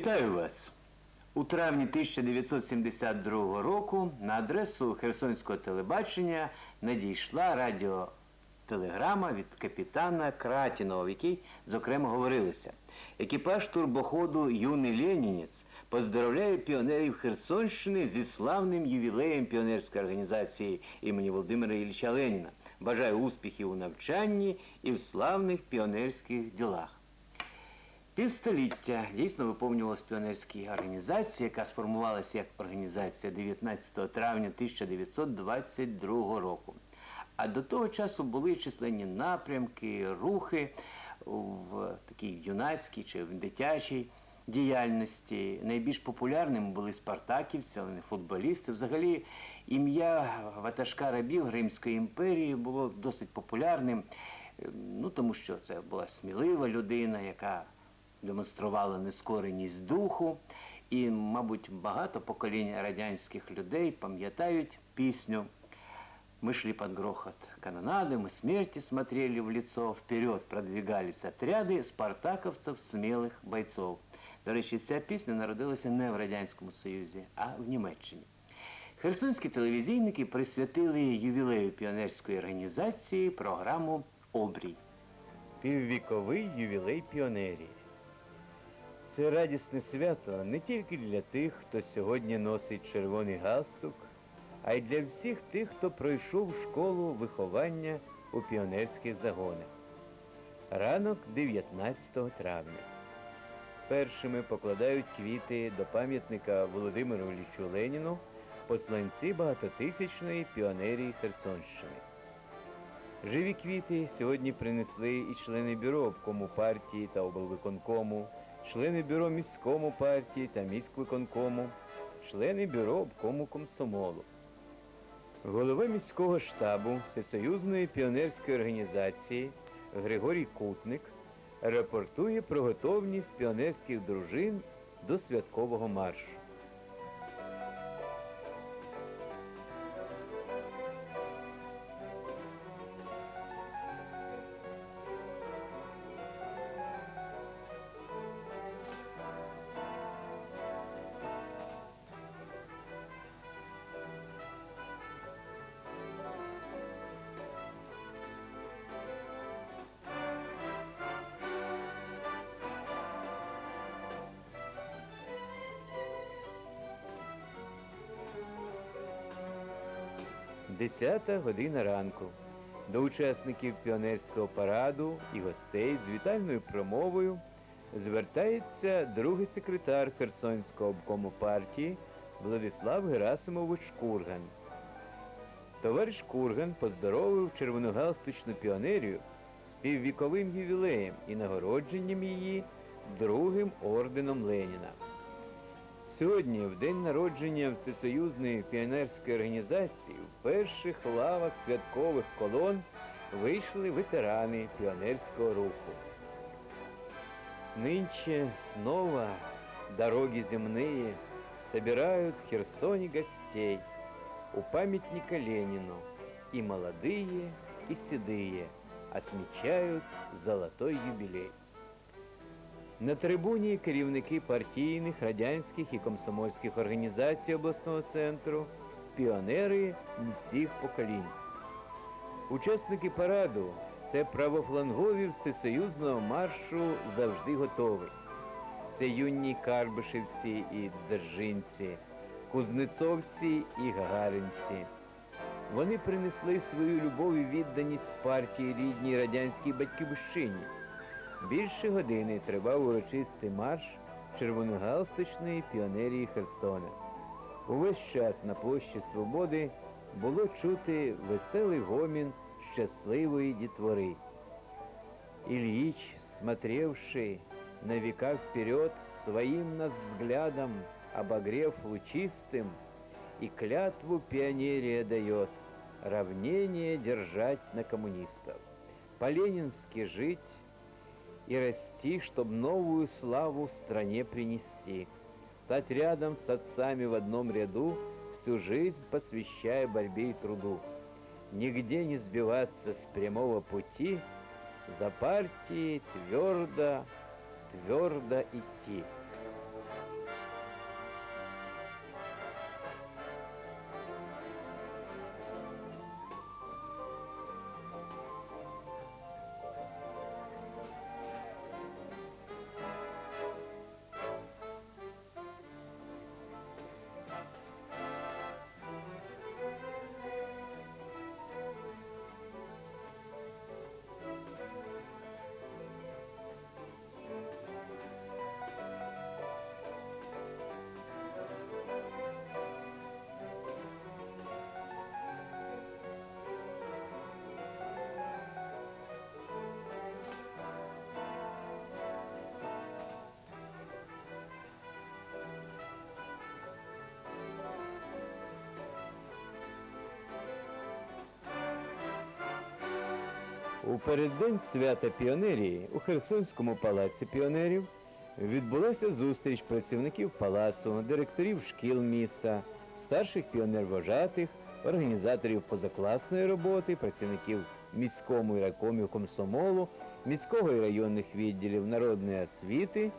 Вітаю вас! У травні 1972 року на адресу Херсонського телебачення надійшла радіотелеграма від капітана Кратінова, в якій, зокрема, говорилося. Екіпаж турбоходу Юний Ленінець поздоровляє піонерів Херсонщини зі славним ювілеєм піонерської організації імені Володимира Ілліча Леніна. Бажаю успіхів у навчанні і в славних піонерських ділах. Півстоліття дійсно виповнювалась піонерській організації, яка сформувалася як організація 19 травня 1922 року. А до того часу були численні напрямки, рухи в такій юнацькій чи в дитячій діяльності. Найбільш популярними були спартаківці, але не футболісти. Взагалі ім'я ватажка рабів Римської імперії було досить популярним, е, ну тому що це була смілива людина, яка демонструвала нескореність духу. І, мабуть, багато поколінь радянських людей пам'ятають пісню Мы шли под грохот канонады, мы смерти смотрели в лицо, вперед продвигались отряди спартаковців смілих бойцов. До речі, ця пісня народилася не в Радянському Союзі, а в Німеччині. Херсонські телевізійники присвятили ювілею піонерської організації програму Обрій. Піввіковий ювілей піонерії. Це радісне свято не тільки для тих, хто сьогодні носить червоний галстук, а й для всіх тих, хто пройшов школу виховання у піонерських загонах. Ранок 19 травня. Першими покладають квіти до пам'ятника Володимиру Іллічу Леніну, посланці багатотисячної піонерії Херсонщини. Живі квіти сьогодні принесли і члени бюро обкому партії та облвиконкому, члени бюро міському партії та міськвиконкому, члени бюро обкому комсомолу. Голова міського штабу Всесоюзної піонерської організації Григорій Кутник рапортує про готовність піонерських дружин до святкового маршу. Десята година ранку. До учасників піонерського параду і гостей з вітальною промовою звертається другий секретар Херсонського обкому партії Владислав Герасимович Курган. Товариш Курган поздоровив червоногалстучну піонерію з піввіковим ювілеєм і нагородженням її другим орденом Леніна. Сьогодні, в день народження Всесоюзної піонерської організації, в перших лавах святкових колон вийшли ветерани піонерського руху. Нынче снова дороги земные собирают в Херсоне гостей у памятника Ленину, и молодые, и седые отмечают золотой юбилей. На трибуні керівники партійних, радянських і комсомольських організацій обласного центру, піонери всіх поколінь. Учасники параду це правофлангові всесоюзного маршу завжди готові. Це юні карбишевці і дзержинці, кузнецовці і гагаринці. Вони принесли свою любов і відданість партії рідній радянській батьківщині. Більше години тривав урочистий марш червоногалстучної піонерії Херсона. Увесь час на площі Свободи було чути веселий гомін щасливої дітвори. Ильич, смотревший на века вперед, своим нас взглядом, обогрев лучистым, и клятву пионерия дает равнение держать на коммунистов. По-ленински жить и расти, чтоб новую славу стране принести, стать рядом с отцами в одном ряду, всю жизнь посвящая борьбе и труду, нигде не сбиваться с прямого пути, за партией твердо, твердо идти. У переддень свята піонерії у Херсонському палаці піонерів відбулася зустріч працівників палацу, директорів шкіл міста, старших піонервожатих, організаторів позакласної роботи, працівників міському і райкомів комсомолу, міського і районних відділів народної освіти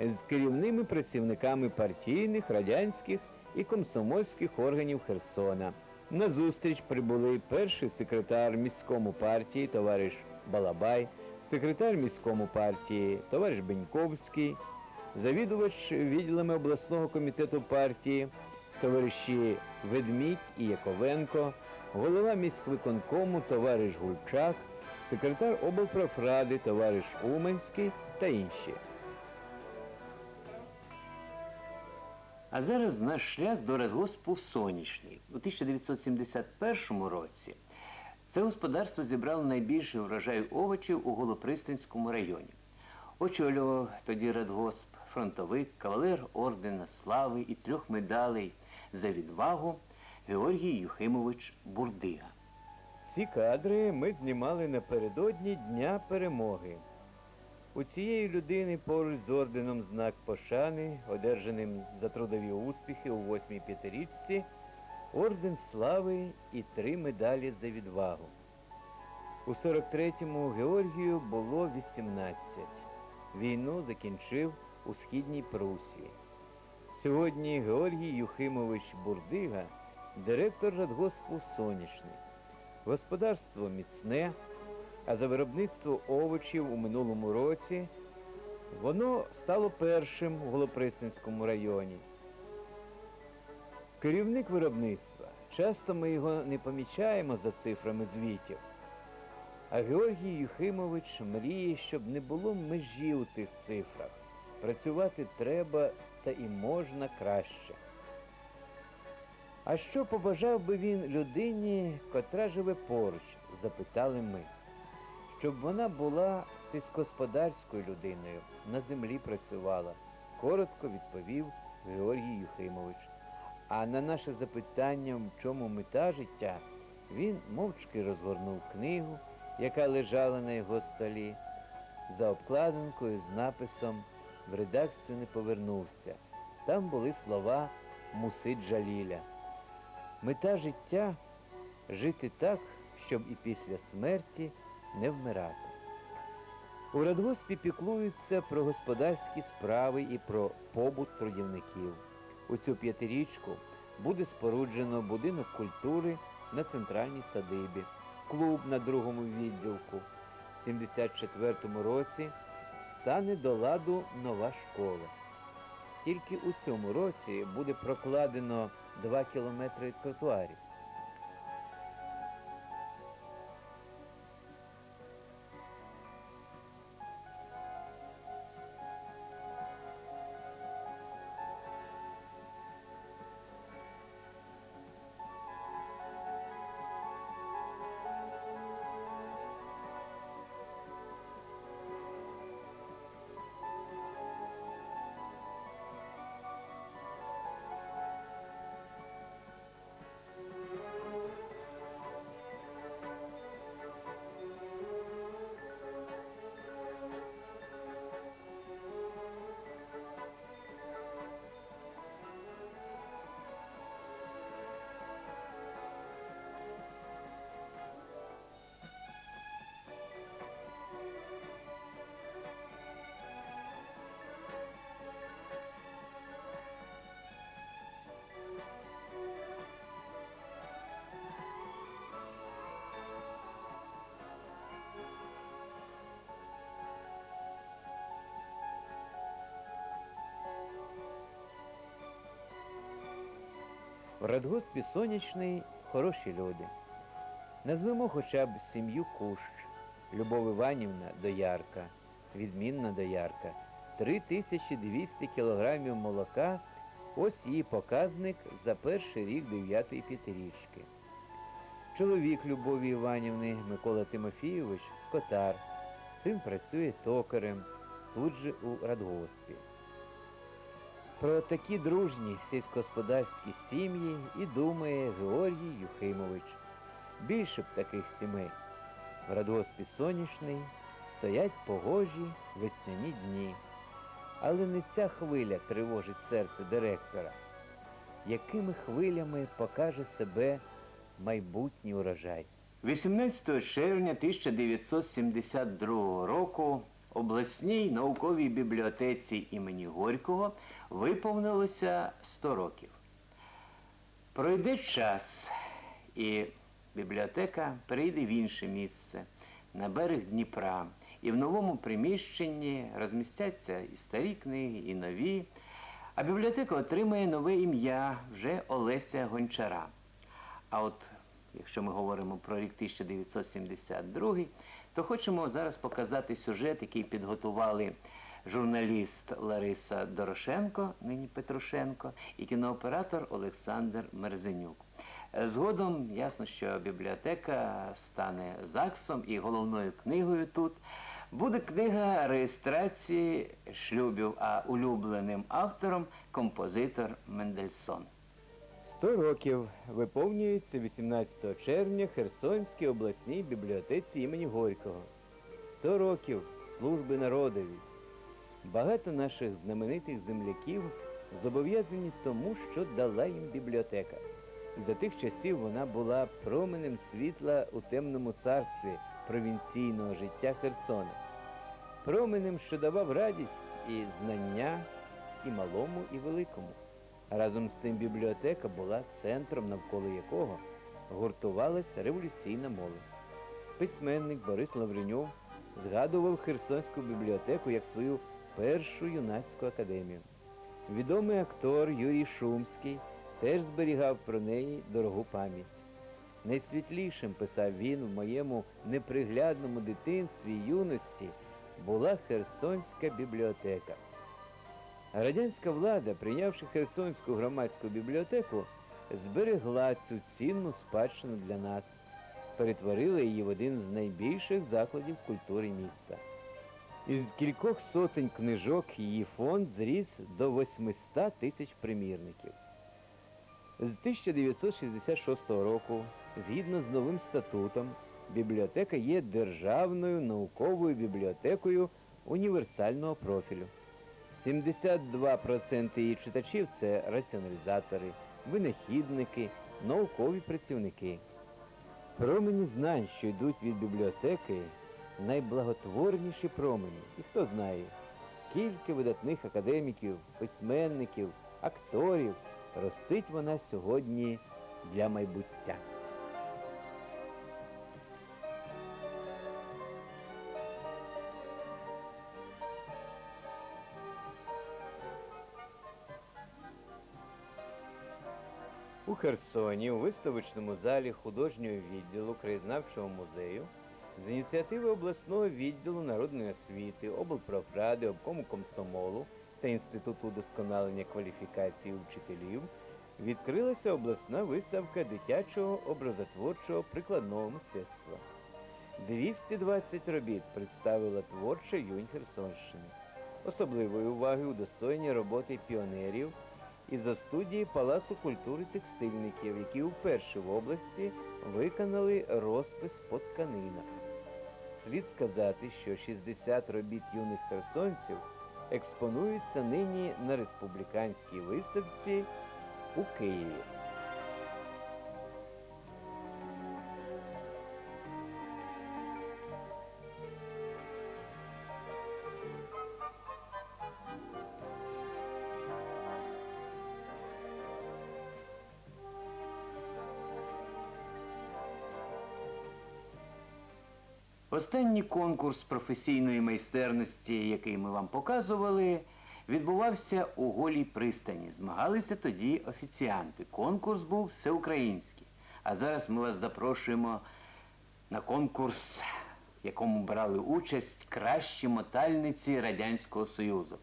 з керівними працівниками партійних, радянських і комсомольських органів Херсона. На зустріч прибули перший секретар міському партії товариш Балабай, секретар міському партії товариш Беньковський, завідувач відділами обласного комітету партії, товариші Ведмідь і Яковенко, голова міськвиконкому товариш Гульчак, секретар облпрофради товариш Уманський та інші. А зараз наш шлях до радгоспу сонячний. У 1971 році це господарство зібрало найбільший врожай овочів у Голопристанському районі. Очолював тоді радгосп фронтовик, кавалер ордена слави і трьох медалей за відвагу Георгій Юхимович Бурдига. Ці кадри ми знімали напередодні Дня перемоги. У цієї людини поруч з орденом знак пошани, одержаним за трудові успіхи у восьмій п'ятирічці, орден слави і три медалі за відвагу. У 43-му Георгію було 18. Війну закінчив у східній Прусії. Сьогодні Георгій Юхимович Бурдига, директор радгоспу Сонячний. Господарство міцне, а за виробництво овочів у минулому році воно стало першим у Голоприсненському районі. Керівник виробництва. Часто ми його не помічаємо за цифрами звітів. А Георгій Юхимович мріє, щоб не було межі у цих цифрах. Працювати треба та і можна краще. А що побажав би він людині, котра живе поруч, запитали ми. Щоб вона була сільськогосподарською людиною, на землі працювала, коротко відповів Георгій Юхимович. А на наше запитання, в чому мета життя, він мовчки розгорнув книгу, яка лежала на його столі. За обкладинкою з написом в редакцію не повернувся. Там були слова Муси Джаліля. Мета життя жити так, щоб і після смерті не вмирати. У радгоспі піклуються про господарські справи і про побут трудівників. У цю п'ятирічку буде споруджено будинок культури на центральній садибі, клуб на другому відділку. В 74-му році стане до ладу нова школа. Тільки у цьому році буде прокладено 2 кілометри тротуарів. В радгоспі сонячний хороші люди. Назвемо хоча б сім'ю Кущ, Любов Іванівна доярка, відмінна доярка, 3200 кілограмів молока. Ось її показник за перший рік дев'ятої п'ятирічки. Чоловік Любові Іванівни Микола Тимофійович скотар. Син працює токарем тут же у радгоспі. Про такі дружні сільськогосподарські сім'ї і думає Георгій Юхимович. Більше б таких сімей. В радгоспі сонячний стоять погожі весняні дні. Але не ця хвиля тривожить серце директора. Якими хвилями покаже себе майбутній урожай? 18 червня 1972 року обласній науковій бібліотеці імені Горького виповнилося 100 років. Пройде час, і бібліотека перейде в інше місце, на берег Дніпра, і в новому приміщенні розмістяться і старі книги, і нові. А бібліотека отримає нове ім'я вже Олеся Гончара. А от якщо ми говоримо про рік 1972, то хочемо зараз показати сюжет, який підготували журналіст Лариса Дорошенко, нині Петрушенко, і кінооператор Олександр Мерзенюк. Е, Згодом ясно, що бібліотека стане ЗАГСом і головною книгою тут буде книга реєстрації шлюбів, а улюбленим автором композитор Мендельсон. 100 років виповнюється 18 червня Херсонській обласній бібліотеці імені Горького. 100 років служби народові. Багато наших знаменитих земляків зобов'язані тому, що дала їм бібліотека. За тих часів вона була променем світла у темному царстві провінційного життя Херсона. Променем, що давав радість і знання і малому, і великому. Разом з тим бібліотека була центром, навколо якого гуртувалася революційна молодь. Письменник Борис Лавреньов згадував Херсонську бібліотеку як свою першу юнацьку академію. Відомий актор Юрій Шумський теж зберігав про неї дорогу пам'ять. Найсвітлішим, писав він, в моєму неприглядному дитинстві й юності була Херсонська бібліотека. Радянська влада, прийнявши Херсонську громадську бібліотеку, зберегла цю цінну спадщину для нас, перетворила її в один з найбільших закладів культури міста. Із кількох сотень книжок її фонд зріс до 800 тисяч примірників. З 1966 року, згідно з новим статутом, бібліотека є державною науковою бібліотекою універсального профілю. 72% її читачів це раціоналізатори, винахідники, наукові працівники. Промені знань, що йдуть від бібліотеки, найблаготворніші промені. І хто знає, скільки видатних академіків, письменників, акторів ростить вона сьогодні для майбуття. Херсоні у виставочному залі художнього відділу краєзнавчого музею з ініціативи обласного відділу народної освіти, облпрофради, обкому комсомолу та Інституту удосконалення кваліфікації вчителів відкрилася обласна виставка дитячого образотворчого прикладного мистецтва. 220 робіт представила творча юнь Херсонщини. Особливої уваги удостоєні роботи піонерів із-за студії Палацу культури текстильників, які вперше в області виконали розпис по тканинах. Слід сказати, що 60 робіт юних херсонців експонуються нині на республіканській виставці у Києві. Останній конкурс професійної майстерності, який ми вам показували, відбувався у голій пристані. Змагалися тоді офіціанти. Конкурс був всеукраїнський. А зараз ми вас запрошуємо на конкурс, в якому брали участь кращі мотальниці Радянського Союзу.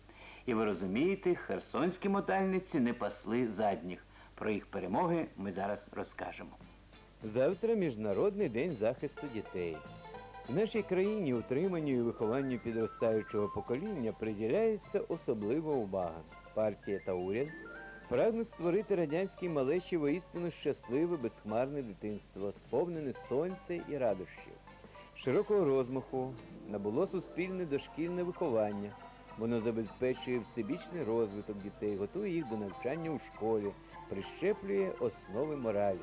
І ви розумієте, херсонські мотальниці не пасли задніх. Про їх перемоги ми зараз розкажемо. Завтра Міжнародний день захисту дітей. В нашій країні утриманню і вихованню підростаючого покоління приділяється особлива увага. Партія та уряд прагнуть створити радянській малечі воістину щасливе, безхмарне дитинство, сповнене сонця і радощів. Широкого розмаху набуло суспільне дошкільне виховання. Воно забезпечує всебічний розвиток дітей, готує їх до навчання у школі, прищеплює основи моралі.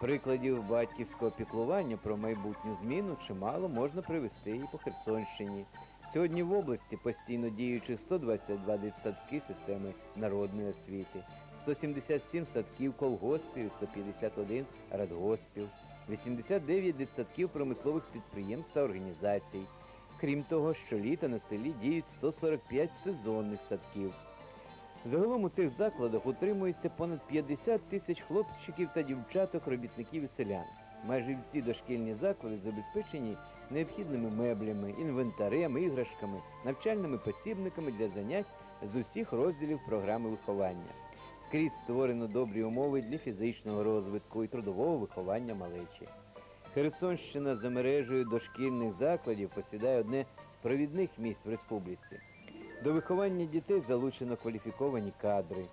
Прикладів батьківського піклування про майбутню зміну чимало можна привести і по Херсонщині. Сьогодні в області постійно діючих 122 дитсадки системи народної освіти, 177 садків колгоспів, і 151 радгоспів, 89 дитсадків промислових підприємств та організацій. Крім того, щоліта на селі діють 145 сезонних садків. Загалом у цих закладах утримується понад 50 тисяч хлопчиків та дівчаток, робітників і селян. Майже всі дошкільні заклади забезпечені необхідними меблями, інвентарем, іграшками, навчальними посібниками для занять з усіх розділів програми виховання. Скрізь створено добрі умови для фізичного розвитку і трудового виховання малечі. Херсонщина за мережею дошкільних закладів посідає одне з провідних місць в республіці. До виховання дітей залучено кваліфіковані кадри.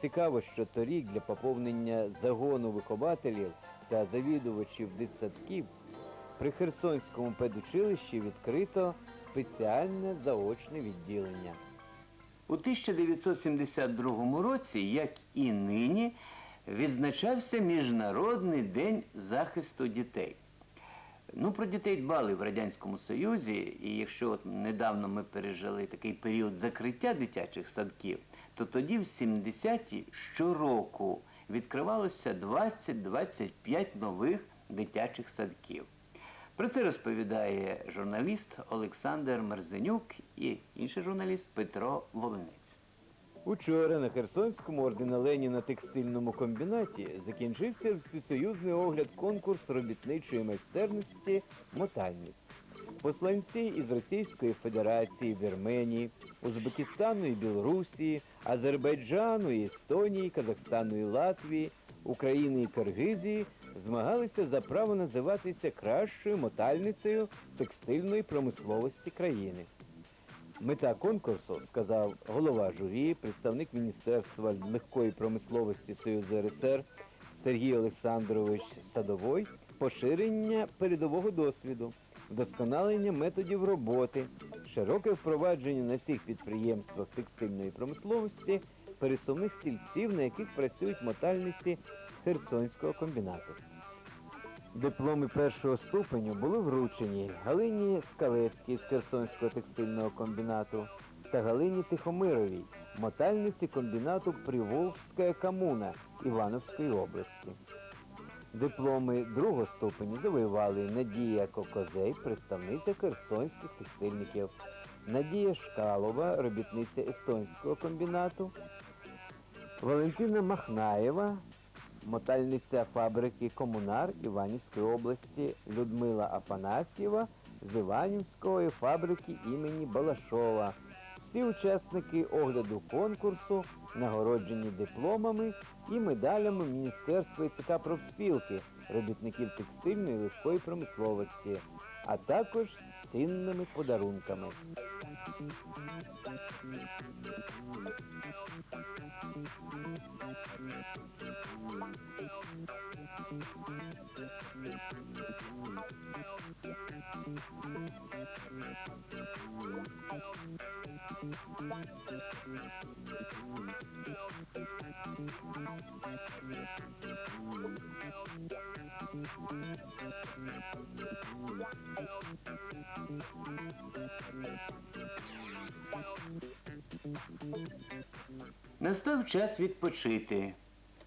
Цікаво, що торік для поповнення загону вихователів та завідувачів дитсадків при Херсонському педучилищі відкрито спеціальне заочне відділення. У 1972 році, як і нині, відзначався Міжнародний день захисту дітей. Ну, про дітей дбали в Радянському Союзі, і якщо от недавно ми пережили такий період закриття дитячих садків, то тоді, в 70-ті, щороку відкривалося 20-25 нових дитячих садків. Про це розповідає журналіст Олександр Мерзенюк і інший журналіст Петро Волинець. Учора на Херсонському ордена Леніна текстильному комбінаті закінчився всесоюзний огляд конкурс робітничої майстерності мотальниць. Посланці із Російської Федерації, Вірменії, Узбекистану і Білорусі, Азербайджану Естонії, Казахстану і Латвії, України і Киргизії змагалися за право називатися кращою мотальницею текстильної промисловості країни. Мета конкурсу, сказав голова журі, представник Міністерства легкої промисловості Союзу РСР Сергій Олександрович Садовой, поширення передового досвіду, вдосконалення методів роботи, широке впровадження на всіх підприємствах текстильної промисловості пересувних стільців, на яких працюють мотальниці Херсонського комбінату. Дипломи першого ступеню були вручені Галині Скалецькій з Херсонського текстильного комбінату та Галині Тихомировій, мотальниці комбінату Приволжська комуна Івановської області. Дипломи другого ступеню завоювали Надія Кокозей, представниця херсонських текстильників, Надія Шкалова, робітниця естонського комбінату, Валентина Махнаєва, мотальниця фабрики Комунар Іванівської області Людмила Афанасьєва з Іванівської фабрики імені Балашова. Всі учасники огляду конкурсу нагороджені дипломами і медалями Міністерства ЦК профспілки робітників текстильної легкої промисловості, а також цінними подарунками. Настав час відпочити,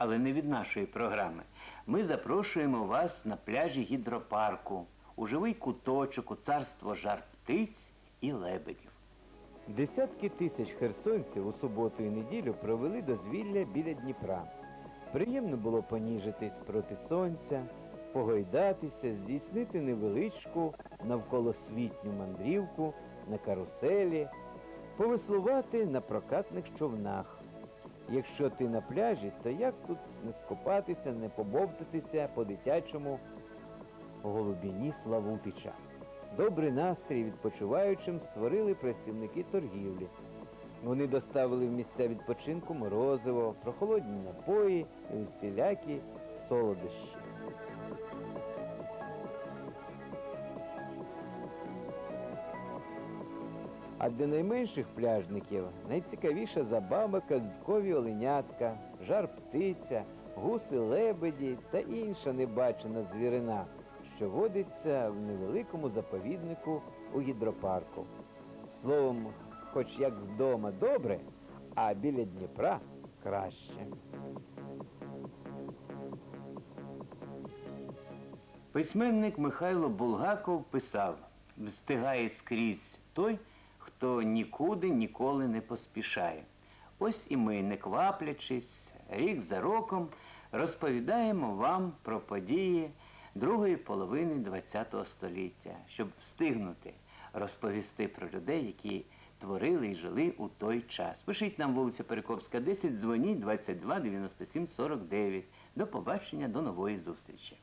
але не від нашої програми. Ми запрошуємо вас на пляжі гідропарку у живий куточок у царство жар птиць і лебедів. Десятки тисяч херсонців у суботу і неділю провели дозвілля біля Дніпра. Приємно було поніжитись проти сонця, погойдатися, здійснити невеличку навколосвітню мандрівку на каруселі, повеслувати на прокатних човнах. Якщо ти на пляжі, то як тут не скопатися, не побовтатися по-дитячому голубіні Славутича. Добрий настрій відпочиваючим створили працівники торгівлі. Вони доставили в місця відпочинку морозиво, прохолодні напої і усілякі солодощі. А для найменших пляжників найцікавіша забава казкові оленятка, жар птиця, гуси лебеді та інша небачена звірина, що водиться в невеликому заповіднику у гідропарку. Словом, хоч як вдома добре, а біля Дніпра краще. Письменник Михайло Булгаков писав: встигає скрізь той, хто нікуди ніколи не поспішає. Ось і ми, не кваплячись, рік за роком розповідаємо вам про події другої половини ХХ століття, щоб встигнути розповісти про людей, які творили і жили у той час. Пишіть нам вулиця Перекопська, 10, дзвоніть 22 97 49. До побачення, до нової зустрічі.